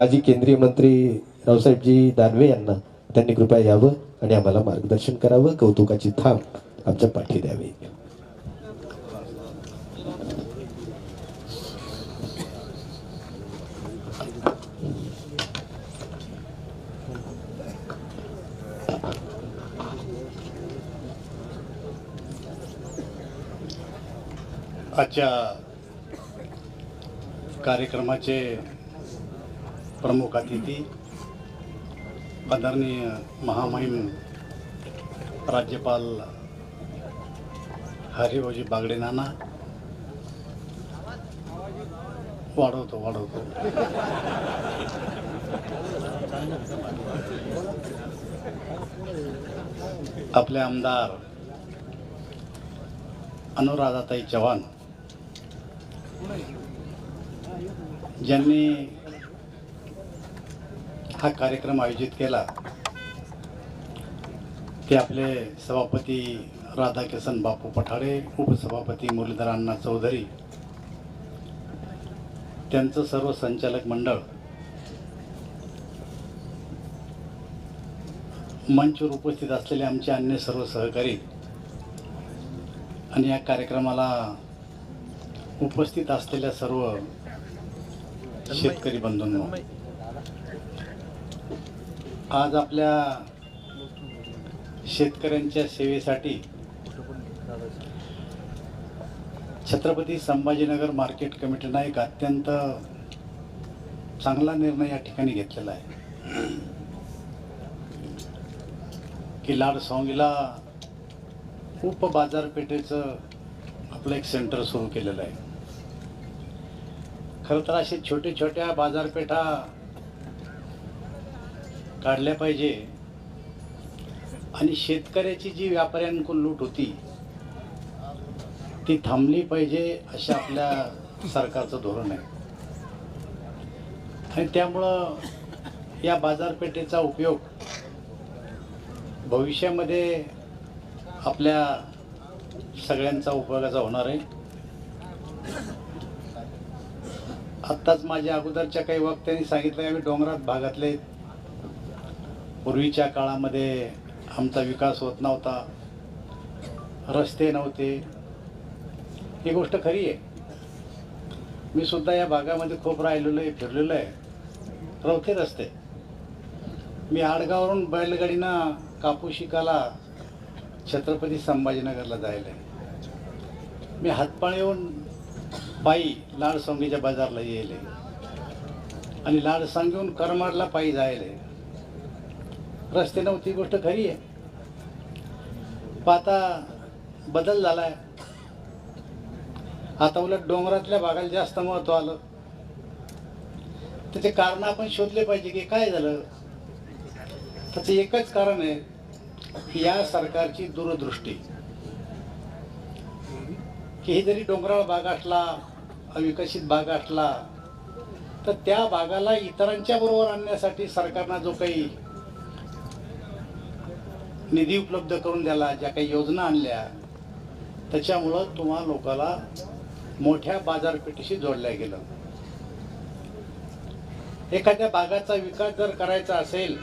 माजी केंद्रीय मंत्री रावसाहेबजी दानवे यांना त्यांनी कृपया यावं आणि आम्हाला मार्गदर्शन करावं. कौतुकाची थांब आमच्या पाठी द्यावी. आजच्या कार्यक्रमाचे प्रमुख अतिथी आदरणीय महामहिम राज्यपाल हरिभाऊजी बागडे नाना वाढवतो वाढवतो. आपले आमदार अनुराधाताई चव्हाण ज्यांनी हा कार्यक्रम आयोजित केला ते आपले सभापती राधाकिसन बापू पठाडे उपसभापती मुरलीधर अण्णा चौधरी त्यांचं सर्व संचालक मंडळ मंचवर उपस्थित असलेले आमचे अन्य सर्व सहकारी आणि या कार्यक्रमाला उपस्थित असलेल्या सर्व शेतकरी बंधूंनो. आज आपल्या शेतकऱ्यांच्या सेवेसाठी छत्रपती संभाजीनगर मार्केट कमिटीनं एक अत्यंत चांगला निर्णय या ठिकाणी घेतलेला आहे. की लाड खूप बाजारपेठेचं आपलं एक सेंटर सुरू केलेलं आहे. खरं तर असे छोटे छोट्या बाजारपेठा काढल्या पाहिजे. आणि शेतकऱ्याची जी व्यापाऱ्यांकडून लूट होती ती थांबली पाहिजे अशा आपल्या सरकारचं धोरण आहे. आणि त्यामुळं या बाजारपेठेचा उपयोग भविष्यामध्ये आपल्या सगळ्यांचा उपयोगाचा होणार आहे. आत्ताच माझ्या अगोदरच्या काही वक्त्यांनी सांगितलं आम्ही डोंगरात भागातले पूर्वीच्या काळामध्ये आमचा विकास होत नव्हता. रस्ते नव्हते. ही गोष्ट खरी आहे. मी सुद्धा या भागामध्ये खूप राहिलेलो आहे फिरलेलो आहे. रवते रस्ते. मी आडगावरून बैलगाडीनं कापूस शिकायला छत्रपती संभाजीनगरला जायला आहे. मी हातपाळ येऊन पायी लाडसोंगीच्या बाजारला येईल आणि लाड सांगून करमाडला पायी जायला रस्ते नव्हती गोष्ट खरी आहे. पण आता बदल झालाय. आता उलट डोंगरातल्या भागाला जास्त महत्त्व आलं. त्याचे कारण आपण शोधले पाहिजे की काय झालं. त्याचं एकच कारण आहे या सरकारची दूरदृष्टी. की हे जरी डोंगराळ भाग असला अविकसित भाग असला तर त्या भागाला इतरांच्या बरोबर आणण्यासाठी सरकारनं जो काही निधी उपलब्ध करून द्याला ज्या काही योजना आणल्या त्याच्यामुळं तुम्हा लोकाला मोठ्या बाजारपेठेशी जोडल्या गेलं. एखाद्या भागाचा विकास जर करायचा असेल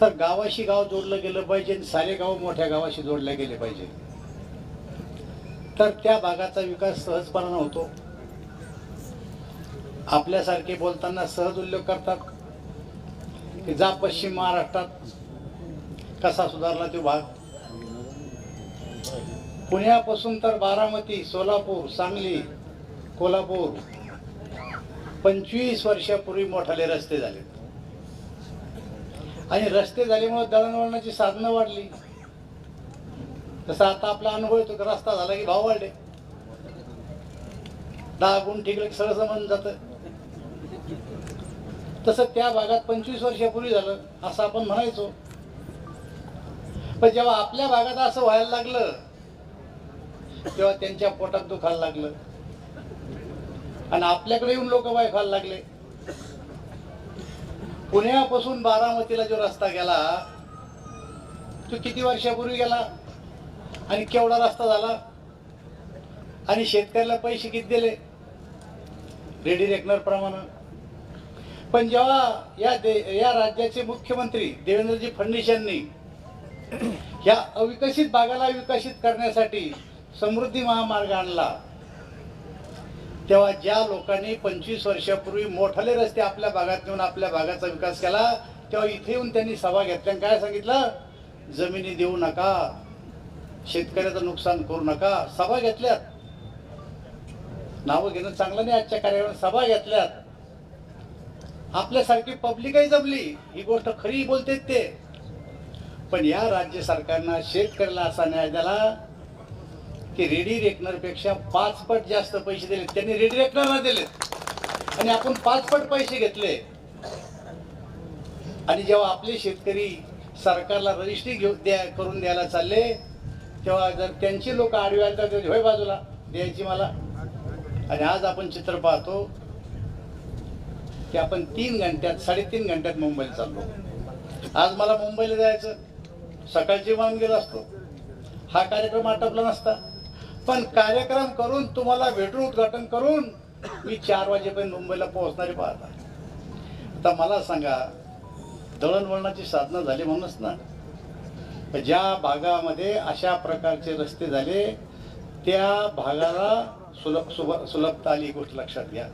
तर गावाशी गाव जोडलं गेलं पाहिजे आणि सारे गाव मोठ्या गावाशी जोडले गेले पाहिजे. तर त्या भागाचा विकास सहजपणानं होतो. आपल्यासारखे बोलताना सहज उल्लेख करतात. की जा पश्चिम महाराष्ट्रात कसा सुधारला तो भाग? पुण्यापासून तर बारामती सोलापूर सांगली कोल्हापूर. पंचवीस वर्षापूर्वी मोठाले रस्ते झाले. आणि रस्ते झाल्यामुळे दळणवळणाची साधनं वाढली. तसा आता आपला अनुभव येतो की रस्ता झाला की भाव वाढले. दहा गुण ठिकले सगळं समजून जातं. तसं त्या भागात पंचवीस वर्षापूर्वी झालं असं आपण म्हणायचो. पण जेव्हा आपल्या भागात असं व्हायला लागलं तेव्हा त्यांच्या पोटात दुखायला लागलं. आणि आपल्याकडे येऊन लोक बाय खायला लागले. पुण्यापासून बारामतीला जो रस्ता गेला तो किती वर्षापूर्वी गेला? आणि केवढा रस्ता झाला? आणि शेतकऱ्याला पैसे किती दिले? रेडी रेकनर प्रमाणे. पण जेव्हा या दे या राज्याचे मुख्यमंत्री देवेंद्रजी फडणवीस यांनी या अविकसित भागाला विकसित करण्यासाठी समृद्धी महामार्ग आणला तेव्हा ज्या लोकांनी पंचवीस वर्षापूर्वी मोठाले रस्ते आपल्या भागात नेऊन आपल्या भागाचा विकास केला तेव्हा इथे येऊन त्यांनी सभा घेतल्या काय सांगितलं? जमिनी देऊ नका शेतकऱ्याचं नुकसान करू नका सभा घेतल्यात. नावं घेणं चांगलं नाही आजच्या कार्यावर सभा घेतल्यात. आपल्यासारखी पब्लिकही जमली. ही गोष्ट खरी बोलते ते. पण या राज्य सरकारनं शेतकऱ्याला असा न्याय दिला की रेडी रेकनरपेक्षा पाच पट जास्त पैसे दिले. त्यांनी रेडी रेकनरला दिले. आणि आपण पाच पट पैसे घेतले. आणि जेव्हा आपले शेतकरी सरकारला रजिस्ट्री घेऊ द्या करून द्यायला चालले तेव्हा जर त्यांची लोक आडवी आली तर होय बाजूला द्यायची मला. आणि आज आपण चित्र पाहतो की आपण तीन घंट्यात साडेतीन घंट्यात मुंबईला चाललो. आज मला मुंबईला जायचं. सकाळची मान गेलो असतो. हा कार्यक्रम आटपला नसता. पण कार्यक्रम करून तुम्हाला भेटून उद्घाटन करून मी चार वाजेपर्यंत मुंबईला पोहोचणारे पाहता. आता मला सांगा दळणवळणाची साधना झाली म्हणूनच ना? ज्या भागामध्ये अशा प्रकारचे रस्ते झाले त्या भागाला सुलभ सुभ सुलभता आली ही गोष्ट लक्षात घ्या.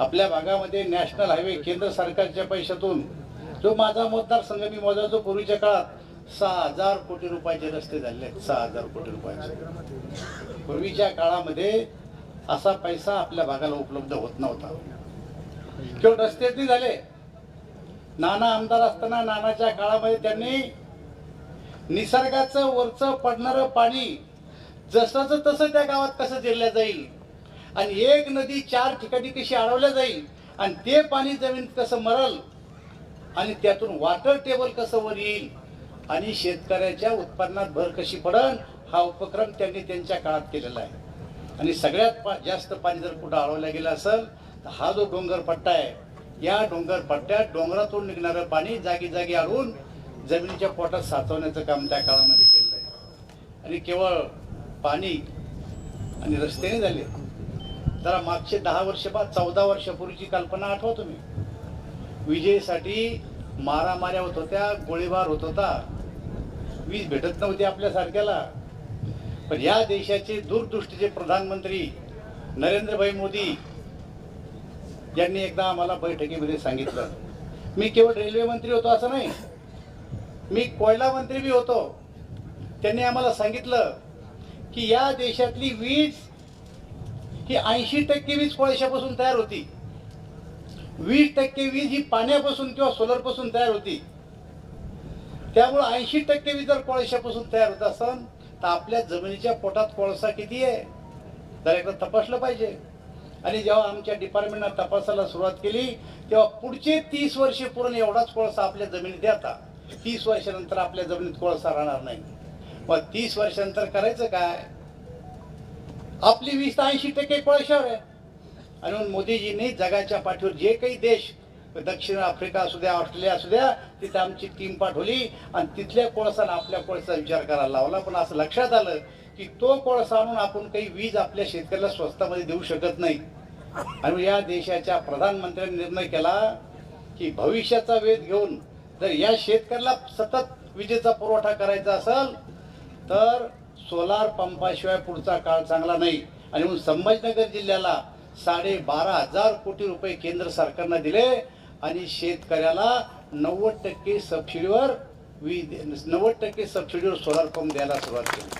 आपल्या भागामध्ये नॅशनल हायवे केंद्र सरकारच्या पैशातून जो माझा मतदारसंघ मी मोजायचो पूर्वीच्या काळात सहा हजार कोटी रुपयाचे रस्ते झाले आहेत सहा हजार कोटी रुपयाचे. पूर्वीच्या काळामध्ये असा पैसा आपल्या भागाला उपलब्ध होत नव्हता. किंवा रस्तेच नाही झाले. नाना आमदार असताना नानाच्या काळामध्ये त्यांनी निसर्गाचं वरचं पडणारं पाणी जसंच तसं त्या गावात कसं जिरल्या जाईल आणि एक नदी चार ठिकाणी कशी अडवल्या जाईल आणि ते पाणी जमीन कसं मरल आणि त्यातून वॉटर टेबल कसं वर येईल आणि शेतकऱ्याच्या उत्पन्नात भर कशी पडल हा उपक्रम त्यांनी त्यांच्या काळात केलेला आहे. आणि सगळ्यात पा- जास्त पाणी जर कुठं अडवलं गेलं असेल तर हा जो डोंगर पट्टा आहे या डोंगर पट्ट्यात डोंगरातून निघणारं पाणी जागी जागी अडवून जमिनीच्या पोटात साचवण्याचं काम त्या काळामध्ये केलेलं आहे. आणि केवळ पाणी आणि रस्ते नाही झाले. जरा मागचे दहा वर्ष बाद चौदा वर्षापूर्वीची कल्पना आठवा तुम्ही. विजेसाठी मारामाऱ्या होत होत्या गोळीबार होत होता. वीज भेटत नव्हती आपल्या सारख्याला पण या देशाचे दूरदृष्टीचे प्रधानमंत्री नरेंद्रभाई मोदी यांनी एकदा आम्हाला बैठकीमध्ये सांगितलं. मी केवळ रेल्वे मंत्री होतो असं नाही मी कोयला मंत्री बी होतो. त्यांनी आम्हाला सांगितलं की या देशातली वीज ही ऐंशी टक्के वीज कोळशापासून तयार होती. वीस टक्के वीज ही पाण्यापासून किंवा सोलरपासून तयार होती. त्यामुळे ऐंशी टक्के वीज जर कोळशापासून तयार होत असेल तर आपल्या जमिनीच्या पोटात कोळसा किती आहे? तर एकदा तपासलं पाहिजे. आणि जेव्हा आमच्या डिपार्टमेंटनं तपासायला सुरुवात केली तेव्हा पुढचे तीस वर्षे पूर्ण एवढाच कोळसा आपल्या जमिनीत येता तीस वर्षानंतर आपल्या जमिनीत कोळसा राहणार नाही. मग तीस वर्षानंतर करायचं काय? आपली वीस ऐंशी टक्के कोळशावर आहे. आणि मोदीजींनी जगाच्या पाठीवर जे काही देश दक्षिण आफ्रिका असू द्या ऑस्ट्रेलिया असू द्या तिथे आमची टीम पाठवली आणि तिथल्या कोळसानं आपल्या कोळसा विचार करायला लावला. पण असं लक्षात आलं की तो कोळसा आणून आपण काही वीज आपल्या शेतकऱ्याला स्वस्तामध्ये देऊ शकत नाही. आणि या देशाच्या प्रधानमंत्र्यांनी निर्णय केला की भविष्याचा वेध घेऊन जर या शेतकऱ्याला सतत विजेचा पुरवठा करायचा असेल तर सोलार पंपाशिवाय पुढचा काळ चांगला नाही. आणि म्हणून संभाजीनगर जिल्ह्याला साडेबारा हजार कोटी रुपये केंद्र सरकारनं दिले आणि शेतकऱ्याला नव्वद टक्के सबसिडीवर वीज नव्वद टक्के सबसिडीवर सोलार पंप द्यायला सुरुवात केली.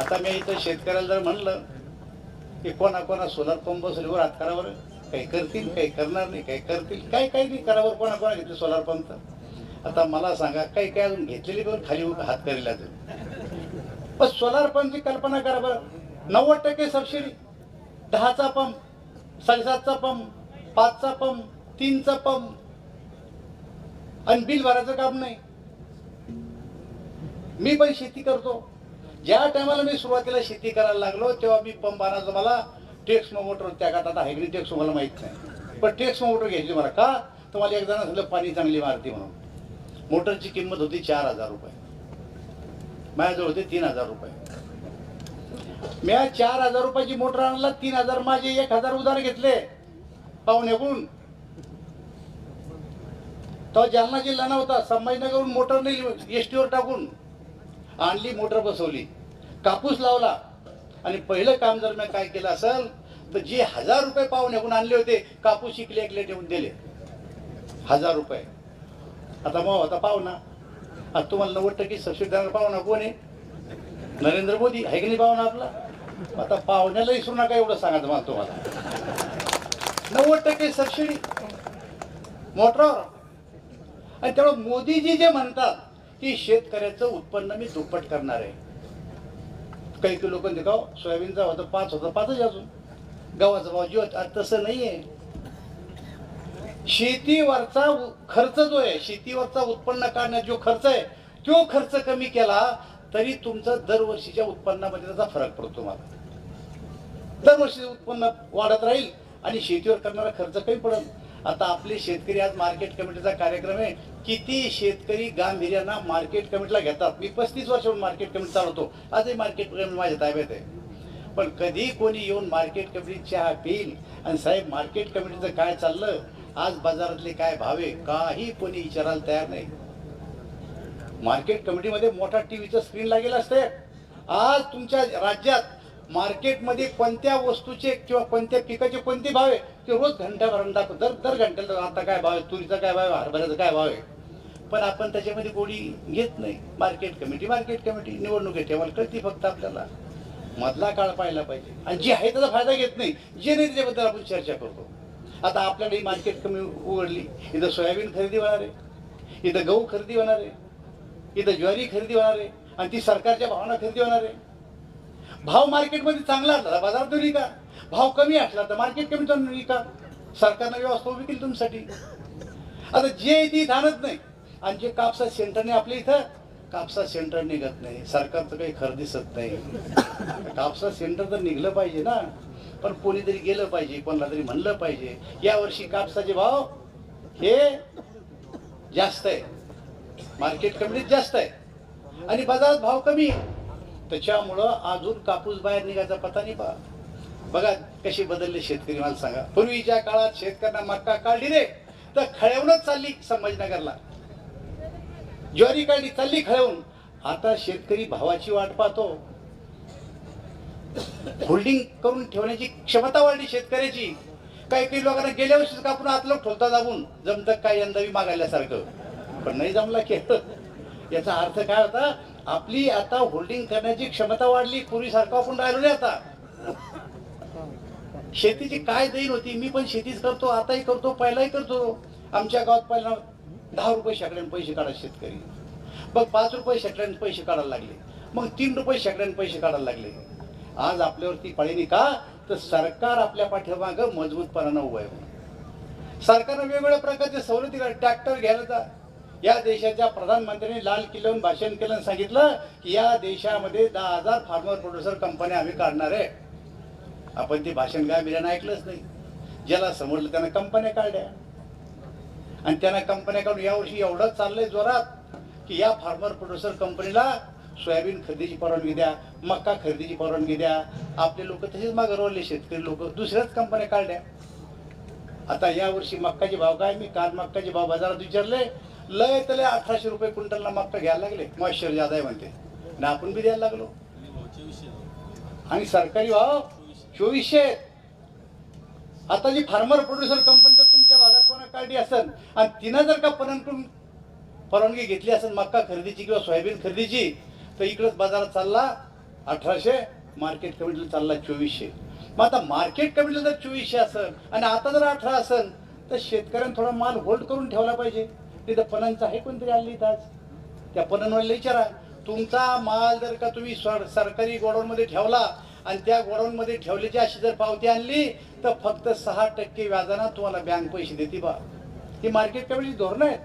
आता मी इथं शेतकऱ्याला जर म्हणलं की कोणा कोणा सोलार पंप बसलीवर हात करावर काही करतील काही करणार नाही काही करतील. काही काही नाही करावर कोणा कोणा घेतले सोलार पंप तर. आता मला सांगा काही काय अजून घेतलेली पण खाली हात करेल अजून पण सोलार पंपची कल्पना करा बरं. नव्वद टक्के सबसिडी दहाचा पंप साडेसातचा पंप पाचचा पंप तीनचा पंप. आणि बिल भरायचं काम नाही. मी पण शेती करतो. ज्या टायमाला मी सुरुवातीला शेती करायला लागलो तेव्हा मी पंप आणायचं मला. टेक्स मोटर त्या काळात आता हायब्रिड टेक्स मला माहीत नाही. पण टेक्स मोटर घ्यायची मला का? तर मला एक सांगितलं पाणी चांगली मारते म्हणून. मोटरची किंमत होती चार हजार रुपये. माझ्याजवळ होते तीन हजार रुपये. मी चार हजार रुपयाची मोटर आणला तीन हजार माझे एक हजार उधार घेतले. पाहुण्याकडून तो जालना जिल्हा नव्हता संभाजीनगरहून मोटर नाही एस टीवर टाकून. आणली मोटर बसवली. कापूस लावला. आणि पहिलं काम जर मी काय केलं असेल तर जे हजार रुपये पाहुण्याकडून आणले होते कापूस इकले इकले ठेवून दिले. हजार रुपये. आता मग होता पाहुणा आता तुम्हाला नव्वद टक्के सबसिडी देणार पाहुणा कोण आहे? नरेंद्र मोदी आहे की नाही पाहुणा आपला? आता पाहुण्याला विसरू नका एवढं सांगायचं मला तुम्हाला. नव्वद टक्के सबसिडी. मोटरावर. आणि त्यामुळे मोदीजी जे म्हणतात की शेतकऱ्याचं उत्पन्न मी दुप्पट करणार आहे. काही काही लोक म्हणते गाव सोयाबीनचा होता पाच होता पाचच अजून. गव्हाचा भाव जीवत तसं नाही तसं नाहीये. शेतीवरचा खर्च जो आहे शेतीवरचा उत्पन्न काढण्यात जो खर्च आहे तो खर्च कमी केला तरी तुमचा दरवर्षीच्या उत्पन्नामध्ये त्याचा फरक पडतो मला. दरवर्षी उत्पन्न वाढत राहील आणि शेतीवर करणारा खर्च कमी पडेल आता आपले शेतकरी आज मार्केट कमिटीचा कार्यक्रम आहे. किती शेतकरी गांभीर्यानं मार्केट कमिटीला घेतात? मी पस्तीस वर्षाहून मार्केट कमिटी चालवतो. आजही मार्केट कमिटी माझ्या ताब्यात आहे. पण कधी कोणी येऊन मार्केट कमिटी चहा पिईल? आणि साहेब मार्केट कमिटीचं काय चाललं? आज बाजारातले काय भाव आहे? काही कोणी विचारायला तयार नाही. मार्केट कमिटीमध्ये मोठा टी व्हीचा स्क्रीन लागेल असते. आज तुमच्या राज्यात मार्केटमध्ये कोणत्या वस्तूचे किंवा कोणत्या पिकाचे कोणते भाव आहे ते रोज घंट्याभरानं दाखव दर दर घंट्याला आता काय भाव आहे तुरीचा काय भाव आहे हरभऱ्याचा काय भाव आहे. पण आपण त्याच्यामध्ये गोडी घेत नाही. मार्केट कमिटी मार्केट कमिटी निवडणुकी ठेवायला कळती फक्त आपल्याला. मधला काळ पाहायला पाहिजे. आणि जे आहे त्याचा फायदा घेत नाही. जे नाही त्याच्याबद्दल आपण चर्चा करतो. आता आपल्याकडे मार्केट कमी उघडली इथं सोयाबीन खरेदी होणार आहे. इथं गहू खरेदी होणार आहे. इथं ज्वारी खरेदी होणार आहे आणि ती सरकारच्या भावना खरेदी होणार आहे. भाव मार्केटमध्ये चांगला असला बाजारात तो का? भाव कमी असला तर मार्केट कमी चालू का? सरकारनं व्यवस्था उभी केली तुमच्यासाठी. आता जे ती आणत नाही आणि जे कापसा सेंटरने आपल्या इथं कापसा सेंटर निघत नाही. सरकारचं काही खरं दिसत नाही. कापसा सेंटर तर निघलं पाहिजे ना. पण कोणीतरी गेलं पाहिजे कोणाला तरी म्हणलं पाहिजे. यावर्षी कापसाचे भाव हे जास्त आहे. मार्केट कमीत जास्त आहे. आणि बाजारात भाव कमी त्याच्यामुळं अजून कापूस बाहेर निघायचा पता नाही पहा. बघा कसे बदलले शेतकरी मला सांगा. पूर्वीच्या काळात शेतकऱ्यांना मक्का काढली रे तर खळवूनच चालली संभाजीनगरला. ज्वारी काढली चालली खळवून आता शेतकरी भावाची वाट पाहतो. होल्डिंग करून ठेवण्याची क्षमता वाढली शेतकऱ्याची. काही काही लोकांना गेल्या वर्षीच कापून आतलं ठोलता जाऊन जमतं काय यंदावी मागायल्यासारखं. पण नाही जमला केलं याचा अर्थ काय होता? आपली आता होल्डिंग करण्याची क्षमता वाढली पूर्वीसारखं आपण राहिलो नाही आता. शेतीची काय देईन होती? मी पण शेतीच करतो आताही करतो पहिलाही करतो. आमच्या गावात पहिला दहा रुपये शेकड्याने पैसे काढा शेतकरी. मग पाच रुपये शेकड्याने पैसे काढायला लागले. मग तीन रुपये शेकड्याने पैसे काढायला लागले. आज आपल्यावरती पाळीने का? तर सरकार आपल्या पाठीमागं मजबूतपणानं उभं आहे. सरकारनं वेगवेगळ्या प्रकारचे सवलती ट्रॅक्टर घ्यायला जा. या देशाच्या प्रधानमंत्र्यांनी लाल किल्ल्यावरून भाषण केलं आणि सांगितलं की या देशामध्ये दहा हजार फार्मर प्रोड्युसर कंपन्या आम्ही काढणार आहे. आपण ते भाषण काय बिर्याणी ऐकलंच नाही. ज्याला समजलं त्यानं कंपन्या काढल्या. आणि त्यांना कंपन्या काढून यावर्षी एवढं चाललंय जोरात की या फार्मर प्रोड्युसर कंपनीला सोयाबीन खरेदीची परवानगी द्या मक्का खरेदीची परवानगी द्या. आपले लोक तसेच मागे रोवले शेतकरी लोक दुसऱ्याच कंपन्या काढल्या. आता यावर्षी मक्काचे भाव काय? मी काल मक्काचे भाव बाजारात विचारले. लय तले अठराशे रुपये क्विंटलला मक्का घ्यायला लागले. मॉइश्चर ज्यादा आहे म्हणते. आणि आपण बी द्यायला लागलो. आणि सरकारी भाव चोवीसशे. आता जी फार्मर प्रोड्युसर कंपनी जर तुमच्या भागात कोणा काढली असेल आणि तिनं जर का परवानकडून परवानगी घेतली असेल मक्का खरेदीची किंवा सोयाबीन खरेदीची तर इकडंच बाजारात चालला अठराशे मार्केट कमिटीला चालला चोवीसशे. मग आता मार्केट कमिटीला जर चोवीसशे असेल आणि आता जर अठरा असेल तर शेतकऱ्यांनी थोडा माल होल्ड करून ठेवला पाहिजे. तिथं पणनचं आहे कोणतरी आली आज? त्या पणनवाल्याला विचारा. तुमचा माल जर का तुम्ही सर- सरकारी गोडाऊनमध्ये ठेवला आणि त्या गोडाऊनमध्ये ठेवल्याची अशी जर पावती आणली तर फक्त सहा टक्के व्याजानं तुम्हाला बँक पैसे देते बा. ही मार्केट कमी धोरणं आहेत.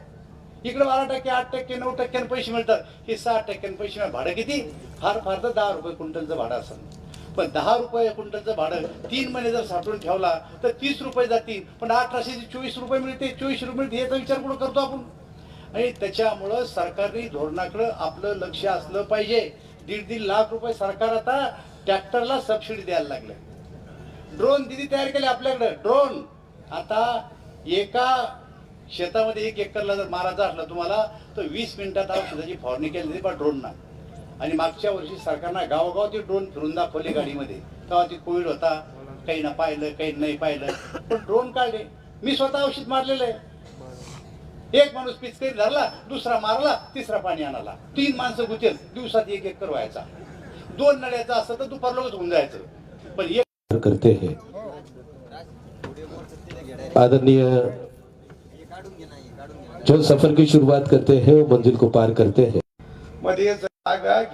इकडे बारा टक्के आठ टक्के नऊ टक्क्यानं पैसे मिळतात. हे सहा टक्क्यानं पैसे भाडं किती? फार फार तर दहा रुपये क्विंटलचं भाडं असं पण दहा रुपये क्विंटलचं भाडं तीन महिने जर साठवून ठेवला तर तीस रुपये जातील. पण अठराशे चोवीस रुपये मिळते चोवीस रुपये मिळते याचा विचार कुठं करतो आपण? आणि त्याच्यामुळं सरकारने धोरणाकडं आपलं लक्ष असलं पाहिजे. दीड दीड लाख रुपये सरकार आता ट्रॅक्टरला सबसिडी द्यायला लागलं. ड्रोन दिदी तयार केले आपल्याकडं ड्रोन. आता एका शेतामध्ये एक एकरला जर मारायचा असला तुम्हाला तर वीस मिनिटात औषधाची फवारणी केली पण ड्रोन ड्रोनना. आणि मागच्या वर्षी सरकारनं गावोगाव ते ड्रोन फिरून दाखवले गाडीमध्ये. तेव्हा ते कोविड होता. काही ना पाहिलं काही नाही पाहिलं. पण ड्रोन काढले. मी स्वतः औषध मारलेलं आहे. एक माणूस पिचकरी धरला दुसरा मारला तिसरा पाणी आणाला तीन माणसं गुतेल. दिवसात एक एकर व्हायचा. दोन नळ्याचं असतं तर दुपार लोकच होऊन जायचं. पण एक करते हैं. आदरणीय जो सफर की शुरुआत करते हैं वो मंजिल को पार करते हैं. मध्ये जागा